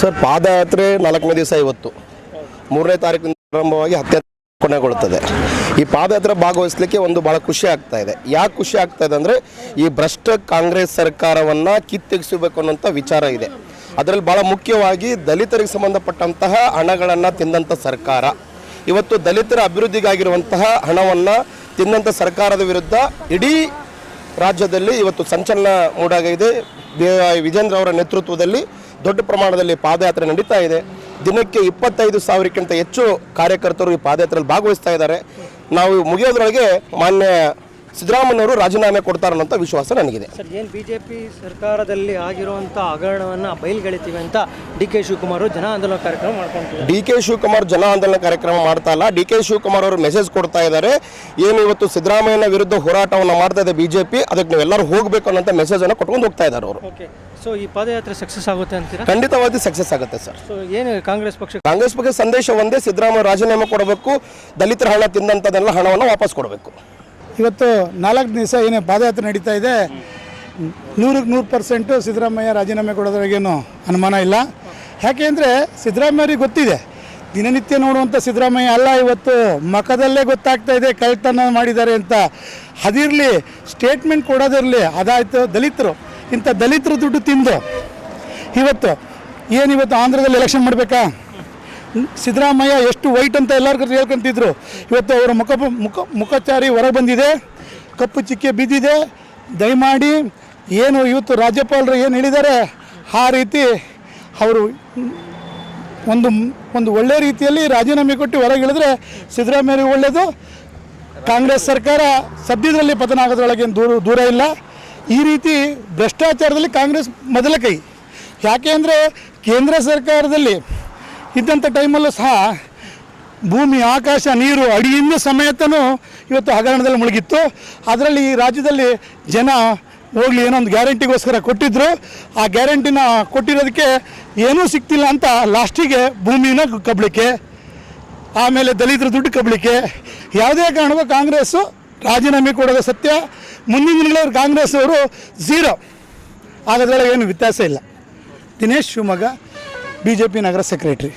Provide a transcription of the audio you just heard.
Sir, ಪಾದಯಾತ್ರೆ ನಾಲ್ಕನೇ ದಿವಸ ಇವತ್ತು. ಮೂರನೇ ತಾರೀಕಿನಿಂದ ಪ್ರಾರಂಭವಾಗಿ ಹತ್ತನೇ ಕೊನೆಗೊಳ್ಳುತ್ತದೆ. ಈ ಪಾದಯಾತ್ರೆ ಭಾಗವಹಿಸಲಿಕ್ಕೆ ಒಂದು ಭಾಳ ಖುಷಿ ಆಗ್ತಾ ಇದೆ. ಯಾಕೆ ಖುಷಿ ಆಗ್ತಾ ಇದೆ ಅಂದರೆ, ಈ ಭ್ರಷ್ಟ ಕಾಂಗ್ರೆಸ್ ಸರ್ಕಾರವನ್ನು ಕಿತ್ತೆಗೆಸಬೇಕು ಅನ್ನೋಂಥ ವಿಚಾರ ಇದೆ. ಅದರಲ್ಲಿ ಭಾಳ ಮುಖ್ಯವಾಗಿ ದಲಿತರಿಗೆ ಸಂಬಂಧಪಟ್ಟಂತಹ ಹಣಗಳನ್ನು ತಿಂದಂಥ ಸರ್ಕಾರ. ಇವತ್ತು ದಲಿತರ ಅಭಿವೃದ್ಧಿಗಾಗಿರುವಂತಹ ಹಣವನ್ನು ತಿಂದಂಥ ಸರ್ಕಾರದ ವಿರುದ್ಧ ಇಡೀ ರಾಜ್ಯದಲ್ಲಿ ಇವತ್ತು ಸಂಚಲನ ಮೂಡಾಗಿದೆ. ವಿಜೇಂದ್ರ ಅವರ ನೇತೃತ್ವದಲ್ಲಿ ದೊಡ್ಡ ಪ್ರಮಾಣದಲ್ಲಿ ಪಾದಯಾತ್ರೆ ನಡೀತಾ ಇದೆ. ದಿನಕ್ಕೆ ಇಪ್ಪತ್ತೈದು ಸಾವಿರಕ್ಕಿಂತ ಹೆಚ್ಚು ಕಾರ್ಯಕರ್ತರು ಈ ಪಾದಯಾತ್ರೆಯಲ್ಲಿ ಭಾಗವಹಿಸ್ತಾ ಇದ್ದಾರೆ. ನಾವು ಮುಗಿಯೋದ್ರೊಳಗೆ ಮಾನ್ಯ ಸಿದ್ದರಾಮಯ್ಯವರು ರಾಜೀನಾಮೆ ಕೊಡ್ತಾರೆ ಅನ್ನೋಂಥ ವಿಶ್ವಾಸ ನನಗಿದೆ. ಸರ್ ಏನು ಬಿ ಜೆ ಪಿ ಸರ್ಕಾರದಲ್ಲಿ ಆಗಿರುವಂಥ ಹಗರಣವನ್ನು ಬಯಲ್ಗೆಳಿತೀವಿ ಅಂತ ಡಿ ಕೆ ಶಿವಕುಮಾರ್ ಜನ ಆಂದೋಲನ ಕಾರ್ಯಕ್ರಮ ಮಾಡ್ಕೊಂಡು ಡಿ ಕೆ ಶಿವಕುಮಾರ್ ಜನ ಆಂದೋಲನ ಕಾರ್ಯಕ್ರಮ ಮಾಡ್ತಾ ಇಲ್ಲ. ಡಿ ಕೆ ಶಿವಕುಮಾರ್ ಅವರು ಮೆಸೇಜ್ ಕೊಡ್ತಾ ಇದ್ದಾರೆ. ಏನು ಇವತ್ತು ಸಿದ್ದರಾಮಯ್ಯನ ವಿರುದ್ಧ ಹೋರಾಟವನ್ನು ಮಾಡ್ತಾ ಇದೆ ಬಿಜೆಪಿ ಅದಕ್ಕೆ ನೀವೆಲ್ಲರೂ ಹೋಗಬೇಕು ಅನ್ನೋಂಥ ಮೆಸೇಜನ್ನು ಕೊಟ್ಕೊಂಡು ಹೋಗ್ತಾ ಇದ್ದಾರೆ ಅವರು. ಓಕೆ ಸೊ ಈ ಪಾದಯಾತ್ರೆ ಸಕ್ಸಸ್ ಆಗುತ್ತೆ ಅಂತೀರಾ? ಖಂಡಿತವಾಗಿ ಸಕ್ಸಸ್ ಆಗುತ್ತೆ ಸರ್ ಸೊ ಏನು ಕಾಂಗ್ರೆಸ್ ಪಕ್ಷ ಕಾಂಗ್ರೆಸ್ ಪಕ್ಷ ಸಂದೇಶ ಒಂದೇ ಸಿದ್ದರಾಮಯ್ಯ ರಾಜೀನಾಮೆ ಕೊಡಬೇಕು ದಲಿತರ ಹಣ ತಿಂದಂಥದ್ದೆಲ್ಲ ಹಣವನ್ನು ವಾಪಸ್ ಕೊಡಬೇಕು. ಇವತ್ತು ನಾಲ್ಕು ದಿವಸ ಏನೇ ಪಾದಯಾತ್ರೆ ನಡೀತಾ ಇದೆ, ನೂರಕ್ಕೆ ನೂರು ಪರ್ಸೆಂಟು ಸಿದ್ದರಾಮಯ್ಯ ರಾಜೀನಾಮೆ ಕೊಡೋದ್ರಾಗೇನು ಅನುಮಾನ ಇಲ್ಲ. ಯಾಕೆ ಅಂದರೆ ಸಿದ್ದರಾಮಯ್ಯರಿಗೆ ಗೊತ್ತಿದೆ. ದಿನನಿತ್ಯ ನೋಡುವಂಥ ಸಿದ್ದರಾಮಯ್ಯ ಅಲ್ಲ, ಇವತ್ತು ಮಖದಲ್ಲೇ ಗೊತ್ತಾಗ್ತಾ ಇದೆ ಕಳ್ತನ ಮಾಡಿದ್ದಾರೆ ಅಂತ. ಅದಿರಲಿ ಸ್ಟೇಟ್ಮೆಂಟ್ ಕೊಡೋದಿರಲಿ, ಅದಾಯಿತು ದಲಿತರು. ಇಂಥ ದಲಿತರು ದುಡ್ಡು ತಿಂದು, ಇವತ್ತು ಏನಿವತ್ತು ಆಂಧ್ರದಲ್ಲಿ ಎಲೆಕ್ಷನ್ ಮಾಡಬೇಕಾ? ಸಿದ್ದರಾಮಯ್ಯ ಎಷ್ಟು ವೈಟ್ ಅಂತ ಎಲ್ಲರಿಗೂ ಹೇಳ್ಕೊಂತಿದ್ರು. ಇವತ್ತು ಅವರ ಮುಖ ಮುಖ ಮುಖಚಾರಿ ಹೊರಗೆ ಬಂದಿದೆ, ಕಪ್ಪು ಚಿಕ್ಕೆ ಬಿದ್ದಿದೆ. ದಯಮಾಡಿ ಏನು ಇವತ್ತು ರಾಜ್ಯಪಾಲರು ಏನು ಹೇಳಿದ್ದಾರೆ, ಆ ರೀತಿ ಅವರು ಒಂದು ಒಂದು ಒಳ್ಳೆ ರೀತಿಯಲ್ಲಿ ರಾಜೀನಾಮೆ ಕೊಟ್ಟು ಹೊರಗೆ ಹೇಳಿದ್ರೆ ಸಿದ್ದರಾಮಯ್ಯ ಒಳ್ಳೆಯದು ಕಾಂಗ್ರೆಸ್ ಸರ್ಕಾರ ಸದ್ಯದಲ್ಲಿ ಪತನ ಆಗೋದ್ರೊಳಗೆ ದೂರ ದೂರ ಇಲ್ಲ. ಈ ರೀತಿ ಭ್ರಷ್ಟಾಚಾರದಲ್ಲಿ ಕಾಂಗ್ರೆಸ್ ಮೊದಲ ಕೈ. ಯಾಕೆ ಅಂದರೆ ಕೇಂದ್ರ ಸರ್ಕಾರದಲ್ಲಿ ಇದ್ದಂಥ ಟೈಮಲ್ಲೂ ಸಹ ಭೂಮಿ, ಆಕಾಶ, ನೀರು ಅಡಿಯಿಂದ ಸಮೇತನೂ ಇವತ್ತು ಹಗರಣದಲ್ಲಿ ಮುಳುಗಿತ್ತು. ಅದರಲ್ಲಿ ಈ ರಾಜ್ಯದಲ್ಲಿ ಜನ ಹೋಗಲಿ ಏನೋ ಒಂದು ಗ್ಯಾರಂಟಿಗೋಸ್ಕರ ಕೊಟ್ಟಿದ್ದರು ಆ ಗ್ಯಾರಂಟಿನ ಕೊಟ್ಟಿರೋದಕ್ಕೆ ಏನೂ ಸಿಗ್ತಿಲ್ಲ ಅಂತ ಲಾಸ್ಟಿಗೆ ಭೂಮಿನ ಕಬಳಿಕೆ, ಆಮೇಲೆ ದಲಿತರ ದುಡ್ಡು ಕಬಳಿಕೆ. ಯಾವುದೇ ಕಾರಣಕ್ಕೂ ಕಾಂಗ್ರೆಸ್ಸು ರಾಜೀನಾಮೆ ಕೊಡೋದು ಸತ್ಯ. ಮುಂದಿನ ದಿನಗಳಲ್ಲಿ ಕಾಂಗ್ರೆಸ್ ಅವರು ಝೀರೋ. ಆಗೋದ್ರೊಳಗೆ ಏನು ವ್ಯತ್ಯಾಸ ಇಲ್ಲ. Dinesh Shivamogga. B J P ನಗರ ಸೆಕ್ರೆಟ್ರಿ